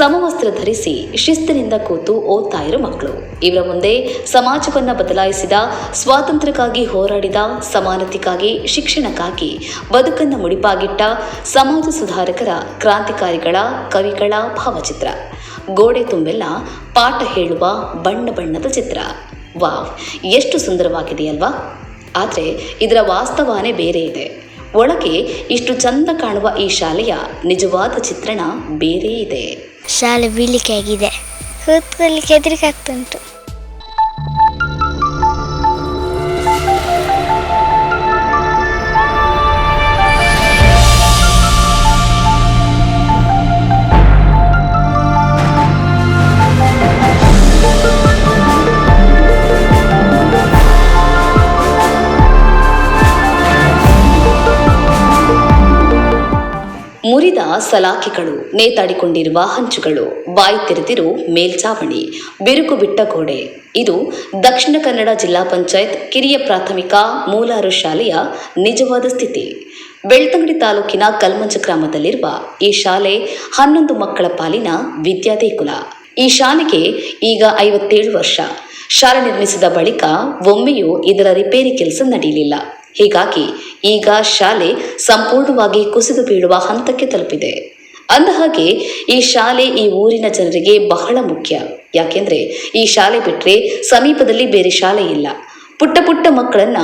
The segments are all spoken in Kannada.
ಸಮವಸ್ತ್ರ ಧರಿಸಿ ಶಿಸ್ತಿನಿಂದ ಕೂತು ಓದ್ತಾ ಇರೋ ಮಕ್ಕಳು. ಇವರ ಮುಂದೆ ಸಮಾಜವನ್ನು ಬದಲಾಯಿಸಿದ, ಸ್ವಾತಂತ್ರ್ಯಕ್ಕಾಗಿ ಹೋರಾಡಿದ, ಸಮಾನತೆಗಾಗಿ, ಶಿಕ್ಷಣಕ್ಕಾಗಿ ಬದುಕನ್ನು ಮುಡಿಪಾಗಿಟ್ಟ ಸಮಾಜ ಸುಧಾರಕರ ಕ್ರಾಂತಿಕಾರಿಗಳ ಕವಿಗಳ ಭಾವಚಿತ್ರ. ಗೋಡೆ ತುಂಬೆಲ್ಲ ಪಾಠ ಹೇಳುವ ಬಣ್ಣ ಬಣ್ಣದ ಚಿತ್ರ. ವಾವ್, ಎಷ್ಟು ಸುಂದರವಾಗಿದೆಯಲ್ವಾ? ಆದರೆ ಇದರ ವಾಸ್ತವನೇ ಬೇರೆ ಇದೆ. ಒಳಗೆ ಇಷ್ಟು ಚಂದ ಕಾಣುವ ಈ ಶಾಲೆಯ ನಿಜವಾದ ಚಿತ್ರಣ ಬೇರೆ ಇದೆ. ಶಾಲೆ ಬೀಳಿಕೆ ಆಗಿದೆ. ಕೂತ್ಕೊಳ್ಳಿಕ್ಕೆ ಹೆದರಿಕೆ ಆಗ್ತುಂಟು ಸಲಾಕೆಗಳು ನೇತಾಡಿಕೊಂಡಿರುವ ಹಂಚುಗಳು. ಬಾಯಿ ತೆರೆದಿರು ಮೇಲ್ಚಾವಣಿ. ಬಿರುಕು ಬಿಟ್ಟ ಗೋಡೆ. ಇದು ದಕ್ಷಿಣ ಕನ್ನಡ ಜಿಲ್ಲಾ ಪಂಚಾಯತ್ ಕಿರಿಯ ಪ್ರಾಥಮಿಕ ಮೂಲಾರು ಶಾಲೆಯ ನಿಜವಾದ ಸ್ಥಿತಿ. ಬೆಳ್ತಂಗಡಿ ತಾಲೂಕಿನ ಕಲ್ಮಂಚ ಗ್ರಾಮದಲ್ಲಿರುವ ಈ ಶಾಲೆ ಹನ್ನೊಂದು ಮಕ್ಕಳ ಪಾಲಿನ ವಿದ್ಯಾದೇಕುಲ ಈ ಶಾಲೆಗೆ ಈಗ ಐವತ್ತೇಳು ವರ್ಷ. ಶಾಲೆ ನಿರ್ಮಿಸಿದ ಬಳಿಕ ಒಮ್ಮೆಯೂ ಇದರ ರಿಪೇರಿ ಕೆಲಸ ನಡೆಯಲಿಲ್ಲ. ಹೀಗಾಗಿ ಈಗ ಶಾಲೆ ಸಂಪೂರ್ಣವಾಗಿ ಕುಸಿದು ಬೀಳುವ ಹಂತಕ್ಕೆ ತಲುಪಿದೆ. ಅಂದಹಾಗೆ, ಈ ಶಾಲೆ ಈ ಊರಿನ ಜನರಿಗೆ ಬಹಳ ಮುಖ್ಯ. ಯಾಕೆಂದ್ರೆ, ಈ ಶಾಲೆ ಬಿಟ್ಟರೆ ಸಮೀಪದಲ್ಲಿ ಬೇರೆ ಶಾಲೆ ಇಲ್ಲ. ಪುಟ್ಟ ಪುಟ್ಟ ಮಕ್ಕಳನ್ನ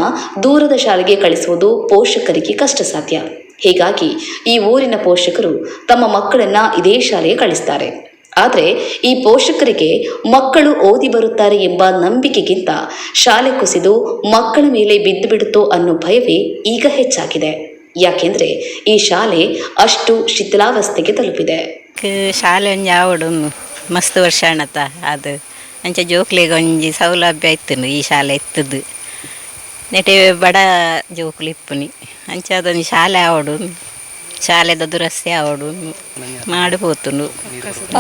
ದೂರದ ಶಾಲೆಗೆ ಕಳಿಸುವುದು ಪೋಷಕರಿಗೆ ಕಷ್ಟ ಸಾಧ್ಯ ಹೀಗಾಗಿ ಈ ಊರಿನ ಪೋಷಕರು ತಮ್ಮ ಮಕ್ಕಳನ್ನ ಇದೇ ಶಾಲೆಗೆ ಕಳಿಸ್ತಾರೆ. ಆದರೆ ಈ ಪೋಷಕರಿಗೆ ಮಕ್ಕಳು ಓದಿ ಬರುತ್ತಾರೆ ಎಂಬ ನಂಬಿಕೆಗಿಂತ ಶಾಲೆ ಕುಸಿದು ಮಕ್ಕಳ ಮೇಲೆ ಬಿದ್ದು ಬಿಡುತ್ತೋ ಅನ್ನೋ ಭಯವೇ ಈಗ ಹೆಚ್ಚಾಗಿದೆ. ಯಾಕೆಂದ್ರೆ ಈ ಶಾಲೆ ಅಷ್ಟು ಶಿಥಿಲಾವಸ್ಥೆಗೆ ತಲುಪಿದೆ. ಶಾಲೆ ಆವಡುಂಡು ಮಸ್ತ್ ವರ್ಷ ಅಣತ ಅದು ಅಂಚ ಜೋಕ್ಲಿಗೆ ಒಂಜಿ ಸೌಲಭ್ಯ ಇತ್ತು ಈ ಶಾಲೆ ಇತ್ತದ್ದು ನೆಟೆ ಬಡ ಜೋಕ್ಲಿ ಇಪ್ಪುನಿ ಅಂಚ ಅದೊಂದು ಶಾಲೆ ಆವಡು ಶಾಲೆದ ದುರಸ್ತಿ ಆವಡು ಮಾಡಿ ಪೋತುಂಡು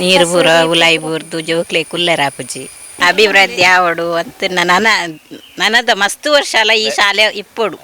ನೀರು ಪೂರ ಉಲಾಯಿ ಬೂರ್ದು ಜೋಕ್ಲೆ ಕುಲ್ಲೆರ್ ಆಪುಜಿ ಅಭಿವೃದ್ಧಿ ಆವಡು ಅಂತ ನನ್ನ ನನ್ನದ ಮಸ್ತ್ ವರ್ಷ ಅಲ್ಲ ಈ ಶಾಲೆ ಇಪ್ಪಡು.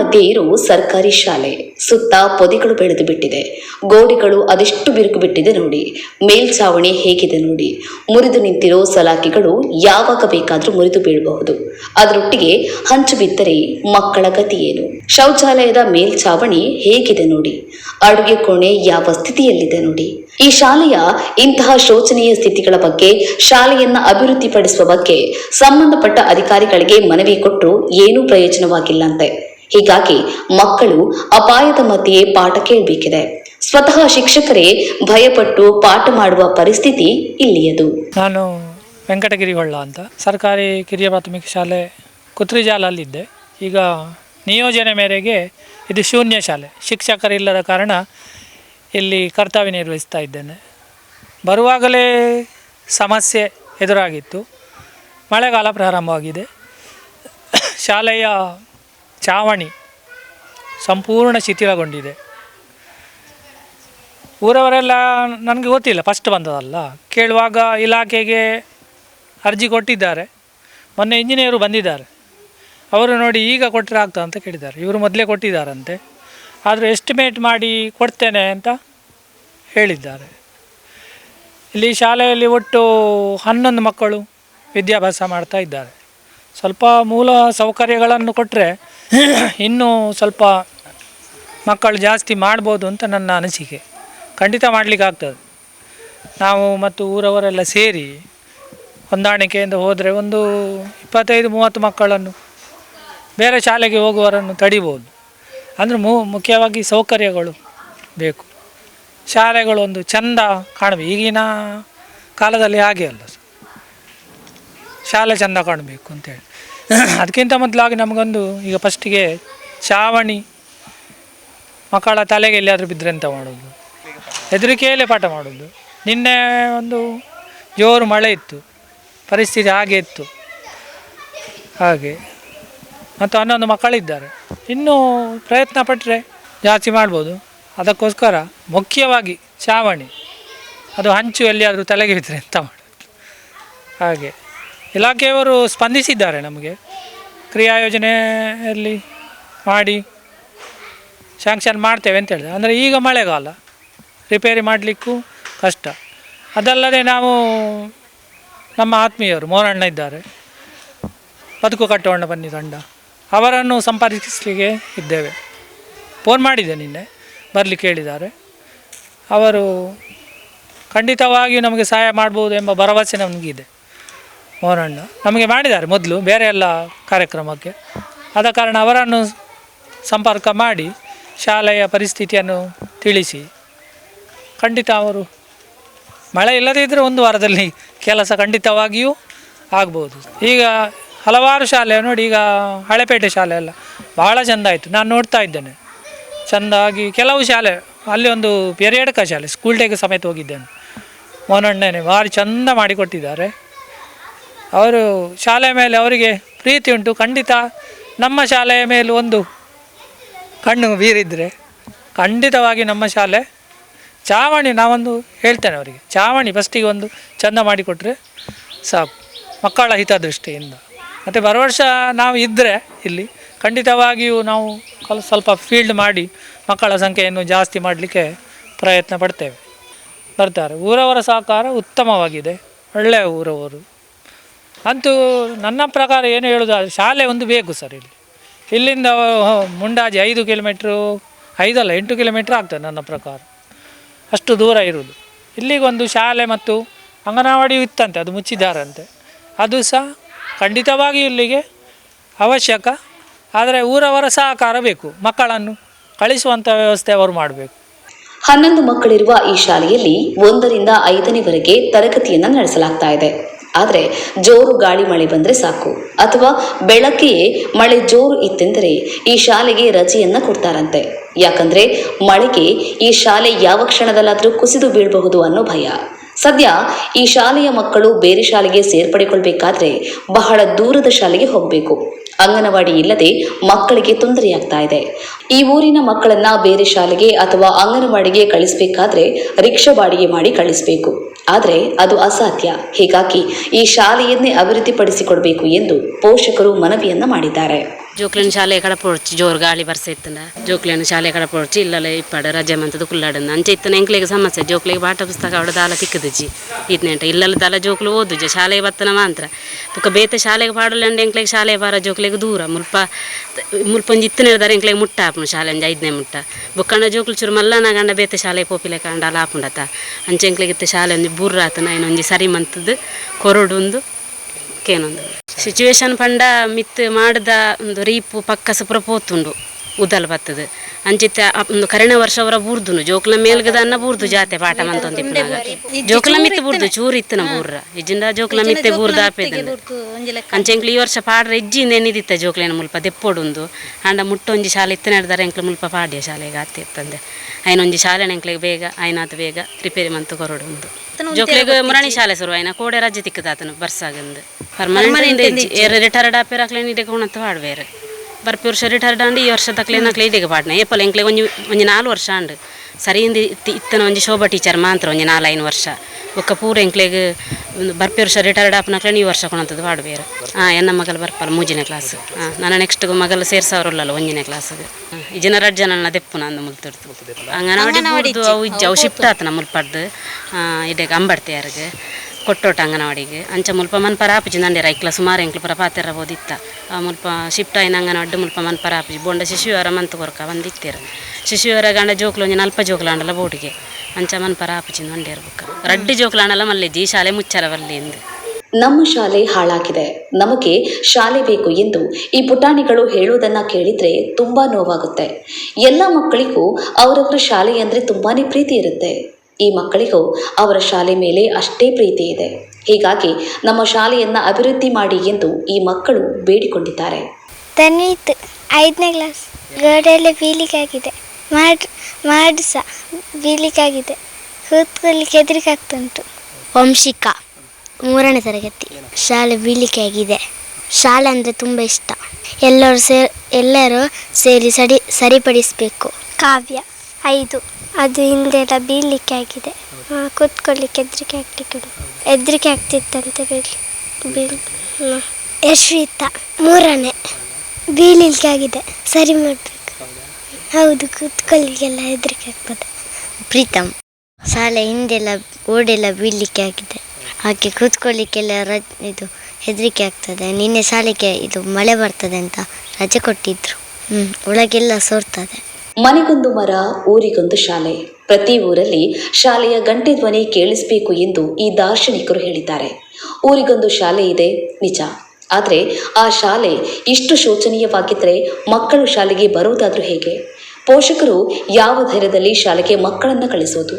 ಮಧ್ಯೆ ಇರೋ ಸರ್ಕಾರಿ ಶಾಲೆ. ಸುತ್ತ ಪೊದೆಗಳು ಬೆಳೆದು ಬಿಟ್ಟಿದೆ. ಗೋಡೆಗಳು ಅದೆಷ್ಟು ಬಿರುಕು ಬಿಟ್ಟಿದೆ ನೋಡಿ. ಮೇಲ್ಛಾವಣಿ ಹೇಗಿದೆ ನೋಡಿ. ಮುರಿದು ನಿಂತಿರೋ ಸಲಾಕೆಗಳು ಯಾವಾಗ ಬೇಕಾದರೂ ಮುರಿದು ಬೀಳಬಹುದು. ಅದರೊಟ್ಟಿಗೆ ಹಂಚು ಬಿದ್ದರೆ ಮಕ್ಕಳ ಗತಿ ಏನು? ಶೌಚಾಲಯದ ಮೇಲ್ಛಾವಣಿ ಹೇಗಿದೆ ನೋಡಿ. ಅಡುಗೆ ಕೋಣೆ ಯಾವ ಸ್ಥಿತಿಯಲ್ಲಿದೆ ನೋಡಿ. ಈ ಶಾಲೆಯ ಇಂತಹ ಶೋಚನೀಯ ಸ್ಥಿತಿಗಳ ಬಗ್ಗೆ, ಶಾಲೆಯನ್ನ ಅಭಿವೃದ್ಧಿಪಡಿಸುವ ಬಗ್ಗೆ ಸಂಬಂಧಪಟ್ಟ ಅಧಿಕಾರಿಗಳಿಗೆ ಮನವಿ ಕೊಟ್ಟರು ಏನೂ ಪ್ರಯೋಜನವಾಗಿಲ್ಲಂತೆ. ಹೀಗಾಗಿ ಮಕ್ಕಳು ಅಪಾಯದ ಮಧ್ಯೆ ಪಾಠ ಕೇಳಬೇಕಿದೆ. ಸ್ವತಃ ಶಿಕ್ಷಕರೇ ಭಯಪಟ್ಟು ಪಾಠ ಮಾಡುವ ಪರಿಸ್ಥಿತಿ ಇಲ್ಲಿಯದು. ನಾನು ವೆಂಕಟಗಿರಿ ಹೊಳ್ಳ ಅಂತ. ಸರ್ಕಾರಿ ಕಿರಿಯ ಪ್ರಾಥಮಿಕ ಶಾಲೆ ಕುತ್ರಿಜಾಲಲ್ಲಿದ್ದೆ. ಈಗ ನಿಯೋಜನೆ ಮೇರೆಗೆ ಇದು ಶೂನ್ಯ ಶಾಲೆ. ಶಿಕ್ಷಕರಿಲ್ಲದ ಕಾರಣ ಇಲ್ಲಿ ಕರ್ತವ್ಯ ನಿರ್ವಹಿಸ್ತಾ ಇದ್ದೇನೆ. ಬರುವಾಗಲೇ ಸಮಸ್ಯೆ ಎದುರಾಗಿತ್ತು. ಮಳೆಗಾಲ ಪ್ರಾರಂಭವಾಗಿದೆ. ಶಾಲೆಯ ಚಾವಣಿ ಸಂಪೂರ್ಣ ಶಿಥಿಲಗೊಂಡಿದೆ. ಊರವರೆಲ್ಲ ನನಗೆ ಗೊತ್ತಿಲ್ಲ ಫಸ್ಟ್ ಬಂದದಲ್ಲ. ಕೇಳುವಾಗ ಇಲಾಖೆಗೆ ಅರ್ಜಿ ಕೊಟ್ಟಿದ್ದಾರೆ. ಮೊನ್ನೆ ಇಂಜಿನಿಯರು ಬಂದಿದ್ದಾರೆ. ಅವರು ನೋಡಿ ಈಗ ಕೊಟ್ಟರೆ ಆಗ್ತದೆ ಅಂತ ಕೇಳಿದ್ದಾರೆ. ಇವರು ಮೊದಲೇ ಕೊಟ್ಟಿದ್ದಾರಂತೆ. ಆದರೆ ಎಸ್ಟಿಮೇಟ್ ಮಾಡಿ ಕೊಡ್ತೇನೆ ಅಂತ ಹೇಳಿದ್ದಾರೆ. ಇಲ್ಲಿ ಶಾಲೆಯಲ್ಲಿ ಒಟ್ಟು ಹನ್ನೊಂದು ಮಕ್ಕಳು ವಿದ್ಯಾಭ್ಯಾಸ ಮಾಡ್ತಾ ಇದ್ದಾರೆ. ಸ್ವಲ್ಪ ಮೂಲ ಸೌಕರ್ಯಗಳನ್ನು ಕೊಟ್ಟರೆ ಇನ್ನೂ ಸ್ವಲ್ಪ ಮಕ್ಕಳು ಜಾಸ್ತಿ ಮಾಡ್ಬೋದು ಅಂತ ನನ್ನ ಅನಿಸಿಕೆ. ಖಂಡಿತ ಮಾಡಲಿಕ್ಕೆ ಆಗ್ತದೆ. ನಾವು ಮತ್ತು ಊರವರೆಲ್ಲ ಸೇರಿ ಹೊಂದಾಣಿಕೆಯಿಂದ ಹೋದರೆ ಒಂದು ಇಪ್ಪತ್ತೈದು, ಮೂವತ್ತು ಮಕ್ಕಳನ್ನು ಬೇರೆ ಶಾಲೆಗೆ ಹೋಗುವವರನ್ನು ತಡಿಬೋದು. ಅಂದರೆ ಮು, ಮುಖ್ಯವಾಗಿ ಸೌಕರ್ಯಗಳು ಬೇಕು. ಶಾಲೆಗಳು ಒಂದು ಚೆಂದ ಕಾಣಬೇಕು ಈಗಿನ ಕಾಲದಲ್ಲಿ ಹಾಗೆ ಅಲ್ಲ. ಶಾಲೆ ಚೆಂದ ಕಾಣಬೇಕು ಅಂತೇಳಿ ಅದಕ್ಕಿಂತ ಮೊದಲಾಗಿ ನಮಗೊಂದು, ಈಗ ಫಸ್ಟಿಗೆ ಚಾವಣಿ, ಮಕ್ಕಳ ತಲೆಗೆ ಎಲ್ಲಿಯಾದರೂ ಬಿದ್ದರೆ ಎಂತ ಮಾಡೋದು? ಹೆದರಿಕೆಯಲ್ಲೇ ಪಾಠ ಮಾಡೋದು. ನಿನ್ನೆ ಒಂದು ಜೋರು ಮಳೆ ಇತ್ತು. ಪರಿಸ್ಥಿತಿ ಹಾಗೆ ಇತ್ತು. ಹಾಗೆ. ಮತ್ತು ಹನ್ನೊಂದು ಮಕ್ಕಳಿದ್ದಾರೆ. ಇನ್ನೂ ಪ್ರಯತ್ನ ಪಟ್ಟರೆ ಜಾಸ್ತಿ ಮಾಡ್ಬೋದು. ಅದಕ್ಕೋಸ್ಕರ ಮುಖ್ಯವಾಗಿ ಚಾವಣಿ. ಅದು ಹಂಚು ಎಲ್ಲಿಯಾದರೂ ತಲೆಗೆ ಬಿದ್ದರೆ ಎಂತ ಮಾಡೋದು? ಹಾಗೆ. ಇಲಾಖೆಯವರು ಸ್ಪಂದಿಸಿದ್ದಾರೆ ನಮಗೆ. ಕ್ರಿಯಾ ಯೋಜನೆಯಲ್ಲಿ ಮಾಡಿ ಶಾಂಕ್ಷನ್ ಮಾಡ್ತೇವೆ ಅಂತ ಹೇಳಿದೆ ಅಂದರೆ ಈಗ ಮಳೆಗಾಲ. ರಿಪೇರಿ ಮಾಡಲಿಕ್ಕೂ ಕಷ್ಟ. ಅದಲ್ಲದೆ ನಾವು ನಮ್ಮ ಆತ್ಮೀಯರು ಮೋರಣ್ಣ ಇದ್ದಾರೆ. ಬದುಕು ಕಟ್ಟೋಣ ಬನ್ನಿ ತಂಡ. ಅವರನ್ನು ಸಂಪರ್ಕಿಸಲಿಕ್ಕೆ ಇದ್ದೇವೆ. ಫೋನ್ ಮಾಡಿದೆ ನಿನ್ನೆ. ಬರಲಿಕ್ಕೆ ಹೇಳಿದ್ದಾರೆ ಅವರು ಖಂಡಿತವಾಗಿಯೂ ನಮಗೆ ಸಹಾಯ ಮಾಡ್ಬೋದು ಎಂಬ ಭರವಸೆ ನಮಗಿದೆ. ಮೋರಣ್ಣ ನಮಗೆ ಮಾಡಿದ್ದಾರೆ ಮೊದಲು, ಬೇರೆ ಎಲ್ಲ ಕಾರ್ಯಕ್ರಮಕ್ಕೆ. ಆದ ಕಾರಣ ಅವರನ್ನು ಸಂಪರ್ಕ ಮಾಡಿ ಶಾಲೆಯ ಪರಿಸ್ಥಿತಿಯನ್ನು ತಿಳಿಸಿ. ಖಂಡಿತ ಅವರು, ಮಳೆ ಇಲ್ಲದೇ ಇದ್ದರೆ ಒಂದು ವಾರದಲ್ಲಿ ಕೆಲಸ ಖಂಡಿತವಾಗಿಯೂ ಆಗ್ಬೋದು. ಈಗ ಹಲವಾರು ಶಾಲೆ ನೋಡಿ, ಈಗ ಹಳೆಪೇಟೆ ಶಾಲೆ ಎಲ್ಲ ಭಾಳ ಚೆಂದ ಆಯಿತು. ನಾನು ನೋಡ್ತಾ ಇದ್ದೇನೆ. ಚೆಂದಾಗಿ ಕೆಲವು ಶಾಲೆ, ಅಲ್ಲಿ ಒಂದು ಪೆರಿಯಡ್ಕ ಶಾಲೆ ಸ್ಕೂಲ್ ಡೇಗೆ ಸಮೇತ ಹೋಗಿದ್ದೇನೆ. ಮೋನಣ್ಣನೇ ಭಾರಿ ಚೆಂದ ಮಾಡಿಕೊಟ್ಟಿದ್ದಾರೆ. ಅವರು ಶಾಲೆ ಮೇಲೆ ಅವರಿಗೆ ಪ್ರೀತಿ ಉಂಟು. ಖಂಡಿತ ನಮ್ಮ ಶಾಲೆಯ ಮೇಲೆ ಒಂದು ಕಣ್ಣು ಬೀರಿದರೆ ಖಂಡಿತವಾಗಿ ನಮ್ಮ ಶಾಲೆ ಚಾವಣಿ ನಾವೊಂದು ಹೇಳ್ತೇನೆ ಅವರಿಗೆ. ಚಾವಣಿ ಫಸ್ಟಿಗೆ ಒಂದು ಚಂದ ಮಾಡಿಕೊಟ್ರೆ ಸಾಕು. ಮಕ್ಕಳ ಹಿತದೃಷ್ಟಿಯಿಂದ. ಮತ್ತು ಬರೋ ವರ್ಷ ನಾವು ಇದ್ದರೆ ಇಲ್ಲಿ ಖಂಡಿತವಾಗಿಯೂ ನಾವು ಸ್ವಲ್ಪ ಫೀಲ್ಡ್ ಮಾಡಿ ಮಕ್ಕಳ ಸಂಖ್ಯೆಯನ್ನು ಜಾಸ್ತಿ ಮಾಡಲಿಕ್ಕೆ ಪ್ರಯತ್ನ ಪಡ್ತೇವೆ. ಬರ್ತಾರೆ. ಊರವರ ಸಹಕಾರ ಉತ್ತಮವಾಗಿದೆ. ಒಳ್ಳೆಯ ಊರವರು. ಅಂತೂ ನನ್ನ ಪ್ರಕಾರ ಏನು ಹೇಳೋದು ಶಾಲೆ ಒಂದು ಬೇಕು ಸರ್ ಇಲ್ಲಿ. ಇಲ್ಲಿಂದ ಮುಂಡಾಜಿ ಐದು ಕಿಲೋಮೀಟ್ರು, ಐದಲ್ಲ ಎಂಟು ಕಿಲೋಮೀಟ್ರ್ ಆಗ್ತದೆ ನನ್ನ ಪ್ರಕಾರ. ಅಷ್ಟು ದೂರ ಇರುವುದು ಇಲ್ಲಿಗೊಂದು ಶಾಲೆ ಮತ್ತು ಅಂಗನವಾಡಿ ಇತ್ತಂತೆ, ಅದು ಮುಚ್ಚಿದ್ದಾರಂತೆ. ಅದು ಸಹ ಖಂಡಿತವಾಗಿ ಇಲ್ಲಿಗೆ ಅವಶ್ಯಕ. ಆದರೆ ಊರವರ ಸಹಕಾರ ಬೇಕು, ಮಕ್ಕಳನ್ನು ಕಳಿಸುವಂಥ ವ್ಯವಸ್ಥೆ ಅವರು ಮಾಡಬೇಕು. ಹನ್ನೊಂದು ಮಕ್ಕಳಿರುವ ಈ ಶಾಲೆಯಲ್ಲಿ ಒಂದರಿಂದ ಐದನೇವರೆಗೆ ತರಗತಿಯನ್ನು ನಡೆಸಲಾಗ್ತಾ ಇದೆ. ಆದರೆ ಜೋರು ಗಾಳಿ ಮಳೆ ಬಂದರೆ ಸಾಕು. ಅಥವಾ ಬೆಳಗ್ಗೆಯೇ ಮಳೆ ಜೋರು ಇತ್ತೆಂದರೆ ಈ ಶಾಲೆಗೆ ರಜೆಯನ್ನ ಕೊಡ್ತಾರಂತೆ. ಯಾಕಂದ್ರೆ ಮಳೆಗೆ ಈ ಶಾಲೆ ಯಾವ ಕ್ಷಣದಲ್ಲಾದರೂ ಕುಸಿದು ಬೀಳಬಹುದು ಅನ್ನೋ ಭಯ. ಸದ್ಯ ಈ ಶಾಲೆಯ ಮಕ್ಕಳು ಬೇರೆ ಶಾಲೆಗೆ ಸೇರ್ಪಡೆಗೊಳ್ಬೇಕಾದ್ರೆ ಬಹಳ ದೂರದ ಶಾಲೆಗೆ ಹೋಗಬೇಕು. ಅಂಗನವಾಡಿ ಇಲ್ಲದೆ ಮಕ್ಕಳಿಗೆ ತೊಂದರೆಯಾಗ್ತಾ ಇದೆ. ಈ ಊರಿನ ಮಕ್ಕಳನ್ನ ಬೇರೆ ಶಾಲೆಗೆ ಅಥವಾ ಅಂಗನವಾಡಿಗೆ ಕಳಿಸಬೇಕಾದ್ರೆ ರಿಕ್ಷಾ ಬಾಡಿಗೆ ಮಾಡಿ ಕಳಿಸಬೇಕು. ಆದರೆ ಅದು ಅಸಾಧ್ಯ. ಹೀಗಾಗಿ ಈ ಶಾಲೆಯನ್ನೇ ಅಭಿವೃದ್ಧಿಪಡಿಸಿಕೊಡಬೇಕು ಎಂದು ಪೋಷಕರು ಮನವಿಯನ್ನ ಮಾಡಿದ್ದಾರೆ. ಜೋಕ್ಲೆನ್ ಶಾಲೆ ಕಡೆ ಪೋಡ್ಚಿ ಜೋರು ಗಾಳಿ ಬರ್ಸೈತಂಡ ಜೋಕ್ಲೆನ್ ಶಾಲೆ ಕಡೆ ಪೋಡ್ಚಿ ಇಲ್ಲಲೆ ಇಪ್ಪಡ ರಜೆ ಮಂತದ ಕುಲ್ಲಾಡನ ಅಂಚೆ ಇತ್ತನ ಎಂಕ್ಲೆಗೆ ಸಮಸ್ಯೆ ಜೋಕ್ಲೆಗೆ ಪಾಠ ಪುಸ್ತಕ ಅವಡ ದಾಲ ತಿಕ್ಕದಜ್ಜಿ ಇದ್ನೆಂಟ ಇಲ್ಲಲ್ಲ ದಾಲ ಜೋಕ್ಲು ಓದುಜ ಶಾಲೆಗೆ ಬತ್ತನ ಮಾತ್ರ ಪುಕ್ಕ ಬೇತೆ ಶಾಲೆಗೆ ಪಾಡಲಂಡ ಎಂಕ್ಲೆಗೆ ಶಾಲೆ ಬಾರ ಜೋಕ್ಲೆಗೆ ದೂರ ಮುಲ್ಪ ಮುಲ್ಪೊಂಜಿ ಇತ್ತನ ಹೇಳ್ದಾರೆ ಎಂಕ್ಲೆಗೆ ಮುಟ್ಟ ಆಪುಣ ಶಾಲೆ ಅಂಜ ಐದನೇ ಮುಟ್ಟ ಬುಕ್ಕಂಡ ಜೋಕ್ಲು ಚೂರು ಮಲ್ಲನ ಗಂಡ ಬೇತೆ ಶಾಲೆ ಪೋಪಿಲೆ ಕಂಡ ಆಪುಂಡತ ಅಂಚೆ ಎಂಕ್ಲೆಗೆ ಇತ್ತ ಶಾಲೆ ಒಂಜಿ ಬೂರ್ರಾತನ ಏನೊಂಜಿ ಸರಿ ಮಂತದ್ದು ಕೊರಡು ಒಂದು ಕೇನೊಂದು ಸಿಚುವೇಶನ್ ಪಂಡ ಮಿತ್ ಮಾಡ್ದ ಒಂದು ರೀಪು ಪಕ್ಕ ಸುಪ್ರ ಪೋತುಂಡು ಉದಲ್ ಬತ್ತದು ಅಂಚಿತ್ತ ಕರೆಣ ವರ್ಷ ಅವರ ಬೂರ್ದುನು ಜೋಕ್ಲ ಮೇಲ್ಗದ ಅನ್ನ ಬೂರ್ದು ಜಾತೆ ಪಾಠ ಮಂತೊಂದಿಪ್ಪನಾಗ ಜೋಕ್ಲ ಮಿತ್ ಬೂರ್ದು ಚೂರು ಇತ್ತನ ಬೂರ್ರ ಇಜ್ಜಿಂದ ಜೋಕ್ಲ ಮಿತ್ತೆ ಬೂರ್ದು ಆಪೇದನ ಅಂಚೆಂಕ್ಲು ಈ ವರ್ಷ ಪಾಡ್ರೆ ಇಜ್ಜಿಂದ ಏನಿದಿತ್ತ ಜೋಕ್ಲೇನ ಮುಲ್ಪ ದೆಪ್ಪೊಡುಂದು ಆಂಡ ಮುಟ್ಟೊಂಜಿ ಶಾಲೆ ಇತ್ತ ನಡೆದಾರೆ ಎಂಕ್ಲು ಮುಲ್ಪ ಪಾಡ್ಯ ಶಾಲೆಗೆ ಆತಿ ಇತ್ತಂದೆ ಐನೊಂಜಿ ಶಾಲೆ ಎಂಕ್ಲೆಗೆ ಬೇಗ ಐನಾತ್ ಬೇಗ ರಿಪೇರಿ ಮಂತು ಕೊರಡು ಉಂದು ಜೋಕ್ಲೆಗ್ ಮುರಾಣಿ ಶಾಲೆ ಶುರು ಐನ ಕೋಡೆ ರಜೆ ತಿಕ್ಕದಾತನು ಬರ್ಸಾಗಂದು ಪರ್ಮನೆಂಟ್ ರಿಟೈರ್ಡ್ ಆಪೇರ್ ಹಾಕ್ಲೇನ್ ಇಡಕ್ಕೆ ಉಣತ್ತ ಪಾಡ್ಬೇರೆ ಬರ್ಪಿ ವರ್ಷ ರಿಟೈರ್ಡ್ ಆಂಡ್ ಈ ವರ್ಷ ತಕ್ಲೇನ ಹಾಕ್ಲೆ ಪಾಡ್ನ ಪಾಡ್ನೆ ಏಪಲ್ ಎಂಕ್ಲೆಗ್ ಒಂಜಿ ಒಂಜಿ ನಾಲ್ ವರ್ಷ ಆಂಡ್ ಸರಿಯಿಂದ ಇತ್ತಿ- ಇತ್ತನ ಒಂಜಿ ಶೋಭಾ ಟೀಚರ್ ಮಾತ್ರ ಒಂಜಿ ನಾಲೈನು ವರ್ಷ ಬೊಕ್ಕ ಪೂರ ಎಂಕ್ಲೆಗ್ ಬರ್ಪಿ ವರ್ಷ ರಿಟೈರ್ಡ್ ಆಪನ ಹಾಕ್ಲೇನ್ ಈ ವರ್ಷ ಕೊಣಂತದ್ದು ಪಾಡ್ಬೇರೆ ಹಾಂ ಎನ್ನ ಮಗಲ್ ಬರ್ಪಲ್ಲ ಮೂಜಿನ ಕ್ಲಾಸ್ ಹಾಂ ನಾನು ನೆಕ್ಸ್ಟ್ ಮಗಲ್ ಸೇರ್ಸವ್ರಲ್ಲ ಒಂಜಿನೇ ಕ್ಲಾಸ್ ರಡ್ ಜನ ದೆಪ್ಪು ನಾನು ಮುಲ್ತಿಡ್ತು ಅಂಗನವಾಡಿ ಅವು ಇಜ್ಜ ಅವು ಶಿಫ್ಟ್ ಆತನ ಮುಲ್ಪಡ್ದು ಇದಕ್ಕೆ ಅಂಬಡ್ತಿಯಾರಿಗೆ ಕೊಟ್ಟೋಟ ಅಂಗನವಾಡಿಗೆ. ಅಂಚ ಮುಲ್ಪ ಮನ್ ಪರಾಪಿಜಿ ನಂಡೆ ರೈಕ್ಲ ಸುಮಾರು ಎಂಕ್ಲು ಪರ ಪಾತೆರ ಆ ಮುಲ್ಪ ಶಿಫ್ಟ್ ಆಯ್ನ ಅಂಗನವಾಡಿ ಮುಲ್ಪ ಮನ್ಪರ ಪರಾಪಿಜಿ. ಬೋಂಡ ಶಿಶುವರ ಮಂತ್ ಕೊರಕ ಬಂದಿತ್ತಿರ. ಶಿಶುವರ ಗಂಡ ಜೋಕ್ಲು ಒಂಜಿ ನಲ್ಪ ಜೋಕ್ಲಾಂಡಲ ಬೋಡಿಗೆ. ಅಂಚ ಮನ್ಪರ ಪರಾಪಿಜಿ ಬುಕ್ಕ. ರಡ್ಡಿ ಜೋಕ್ಲಾಂಡಲ ಮಲ್ಲಿದ್ದಿ, ಶಾಲೆ ಮುಚ್ಚರ ಎಂದು. ನಮ್ಮ ಶಾಲೆ ಹಾಳಾಗಿದೆ. ನಮಗೆ ಶಾಲೆ ಬೇಕು ಎಂದು ಈ ಪುಟಾಣಿಗಳು ಹೇಳುವುದನ್ನ ಕೇಳಿದ್ರೆ ತುಂಬಾ ನೋವಾಗುತ್ತೆ. ಎಲ್ಲ ಮಕ್ಕಳಿಗೂ ಅವರವರ ಶಾಲೆ ಅಂದ್ರೆ ತುಂಬಾನೇ ಪ್ರೀತಿ ಇರುತ್ತೆ. ಈ ಮಕ್ಕಳಿಗೂ ಅವರ ಶಾಲೆ ಮೇಲೆ ಅಷ್ಟೇ ಪ್ರೀತಿ ಇದೆ. ಹೀಗಾಗಿ ನಮ್ಮ ಶಾಲೆಯನ್ನು ಅಭಿವೃದ್ಧಿ ಮಾಡಿ ಎಂದು ಈ ಮಕ್ಕಳು ಬೇಡಿಕೊಂಡಿದ್ದಾರೆ. ತನ್ವಿತ್ ಐದನೇ ಕ್ಲಾಸ್ ಗೋಡೆಯಲ್ಲಿ ಬೀಳಿಕಾಗಿದೆ ಮಾಡ್ ಮಾಡಿ ಸಹ ಬೀಳಿಕಾಗಿದೆ ಕೂತ್ಕೊಳ್ಳಿ ಹೆದರಿಕೆ ವಂಶಿಕ ವಂಶಿಕಾ ಮೂರನೇ ತರಗತಿ. ಶಾಲೆ ಬೀಳಿಕೆ ಆಗಿದೆ ಶಾಲೆ ಅಂದರೆ ತುಂಬ ಇಷ್ಟ. ಎಲ್ಲರೂ ಸೇ ಎಲ್ಲರೂ ಸೇರಿ ಸರಿ ಸರಿಪಡಿಸಬೇಕು. ಕಾವ್ಯ ಐದು. ಅದು ಹಿಂದೆಲ್ಲ ಬೀಳಲಿಕ್ಕೆ ಆಗಿದೆ. ಕೂತ್ಕೊಳ್ಳಿಕ್ಕೆ ಹೆದರಿಕೆ ಆಗ್ಲಿಕ್ಕೆ ಹೆದರಿಕೆ ಆಗ್ತಿತ್ತಂತೆ ಬೀಳಿ, ಬೀಳ್ ಯಶ್ವಿತ, ಮೂರನೇ. ಬೀಳಲಿಕ್ಕೆ ಆಗಿದೆ. ಸರಿ ಮಾಡಬೇಕು. ಹೌದು ಕೂತ್ಕೊಳ್ಳಿಕ್ಕೆಲ್ಲ ಹೆದರಿಕೆ ಆಗ್ತದೆ ಪ್ರೀತಮ್, ಶಾಲೆ ಹಿಂದೆಲ್ಲ ಓಡೆಲ್ಲ ಬೀಳಲಿಕ್ಕೆ ಆಗಿದೆ. ಹಾಗೆ ಕೂತ್ಕೊಳ್ಳಿಕ್ಕೆಲ್ಲ ರಜ್, ಇದು ಹೆದರಿಕೆ ಆಗ್ತದೆ. ನಿನ್ನೆ ಶಾಲೆಗೆ ಇದು ಮಳೆ ಬರ್ತದೆ ಅಂತ ರಜೆ ಕೊಟ್ಟಿದ್ರು. ಹ್ಞೂ ಒಳಗೆಲ್ಲ ಸೋರ್ತದೆ. ಮನೆಗೊಂದು ಮರ, ಊರಿಗೊಂದು ಶಾಲೆ. ಪ್ರತಿ ಊರಲ್ಲಿ ಶಾಲೆಯ ಗಂಟೆ ಧ್ವನಿ ಕೇಳಿಸಬೇಕು ಎಂದು ಈ ದಾರ್ಶನಿಕರು ಹೇಳಿದ್ದಾರೆ. ಊರಿಗೊಂದು ಶಾಲೆ ಇದೆ, ನಿಜ. ಆದರೆ ಆ ಶಾಲೆ ಇಷ್ಟು ಶೋಚನೀಯವಾಗಿದ್ದರೆ ಮಕ್ಕಳು ಶಾಲೆಗೆ ಬರುವುದಾದರೂ ಹೇಗೆ? ಪೋಷಕರು ಯಾವ ಧೈರ್ಯದಲ್ಲಿ ಶಾಲೆಗೆ ಮಕ್ಕಳನ್ನು ಕಳಿಸೋದು?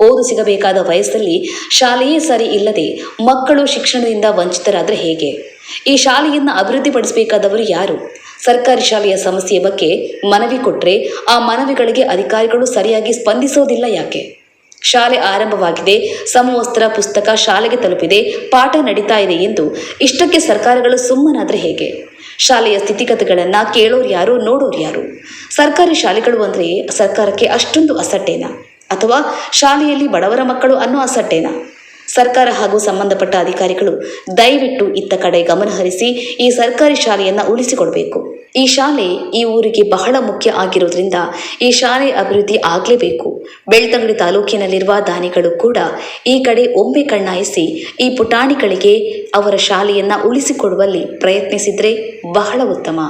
ಓದು ಸಿಗಬೇಕಾದ ವಯಸ್ಸಲ್ಲಿ ಶಾಲೆಯೇ ಸರಿ ಇಲ್ಲದೆ ಮಕ್ಕಳು ಶಿಕ್ಷಣದಿಂದ ವಂಚಿತರಾದರೆ ಹೇಗೆ? ಈ ಶಾಲೆಯನ್ನು ಅಭಿವೃದ್ಧಿಪಡಿಸಬೇಕಾದವರು ಯಾರು? ಸರ್ಕಾರಿ ಶಾಲೆಯ ಸಮಸ್ಯೆಯ ಬಗ್ಗೆ ಮನವಿ ಕೊಟ್ಟರೆ ಆ ಮನವಿಗಳಿಗೆ ಅಧಿಕಾರಿಗಳು ಸರಿಯಾಗಿ ಸ್ಪಂದಿಸೋದಿಲ್ಲ ಯಾಕೆ? ಶಾಲೆ ಆರಂಭವಾಗಿದೆ, ಸಮವಸ್ತ್ರ, ಪುಸ್ತಕ ಶಾಲೆಗೆ ತಲುಪಿದೆ, ಪಾಠ ನಡೀತಾ ಇದೆ ಎಂದು ಇಷ್ಟಕ್ಕೆ ಸರ್ಕಾರಗಳು ಸುಮ್ಮನಾದರೆ ಹೇಗೆ? ಶಾಲೆಯ ಸ್ಥಿತಿಗತಿಗಳನ್ನು ಕೇಳೋರು ಯಾರು, ನೋಡೋರು ಯಾರು? ಸರ್ಕಾರಿ ಶಾಲೆಗಳು ಅಂದರೆ ಸರ್ಕಾರಕ್ಕೆ ಅಷ್ಟೊಂದು ಅಸಟ್ಟೇನಾ ಅಥವಾ ಶಾಲೆಯಲ್ಲಿ ಬಡವರ ಮಕ್ಕಳು ಅನ್ನೋ ಅಸಟ್ಟೇನಾ ಸರ್ಕಾರ ಹಾಗೂ ಸಂಬಂಧಪಟ್ಟ ಅಧಿಕಾರಿಗಳು ದಯವಿಟ್ಟು ಇತ್ತ ಕಡೆ ಗಮನಹರಿಸಿ ಈ ಸರ್ಕಾರಿ ಶಾಲೆಯನ್ನು ಉಳಿಸಿಕೊಡಬೇಕು. ಈ ಶಾಲೆ ಈ ಊರಿಗೆ ಬಹಳ ಮುಖ್ಯ ಆಗಿರೋದ್ರಿಂದ ಈ ಶಾಲೆ ಅಭಿವೃದ್ಧಿ ಆಗಲೇಬೇಕು. ಬೆಳ್ತಂಗಡಿ ತಾಲೂಕಿನಲ್ಲಿರುವ ದಾನಿಗಳು ಕೂಡ ಈ ಕಡೆ ಒಮ್ಮೆ ಕಣ್ಣಾಯಿಸಿ ಈ ಪುಟಾಣಿಗಳಿಗೆ ಅವರ ಶಾಲೆಯನ್ನು ಉಳಿಸಿಕೊಡುವಲ್ಲಿ ಪ್ರಯತ್ನಿಸಿದರೆ ಬಹಳ ಉತ್ತಮ.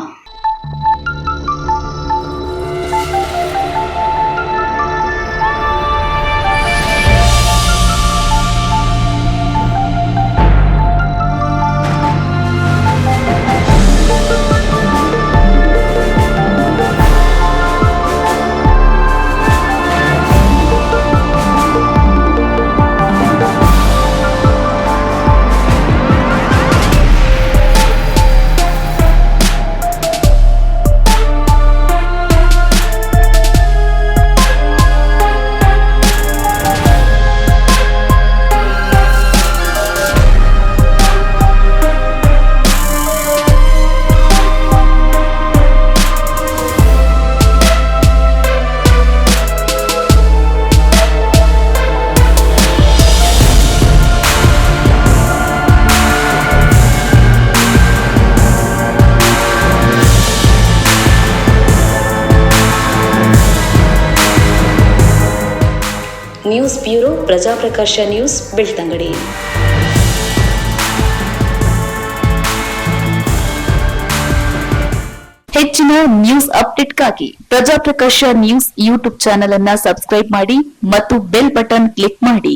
News bureau Prajaprakasha news Belthangady. ಹೆಚ್ಚಿನ ನ್ಯೂಸ್ ಅಪ್ಡೇಟ್ಗಾಗಿ ಪ್ರಜಾಪ್ರಕಾಶ ನ್ಯೂಸ್ ಯೂಟ್ಯೂಬ್ ಚಾನೆಲ್ ಅನ್ನ ಸಬ್ಸ್ಕ್ರೈಬ್ ಮಾಡಿ ಮತ್ತು ಬೆಲ್ ಬಟನ್ ಕ್ಲಿಕ್ ಮಾಡಿ.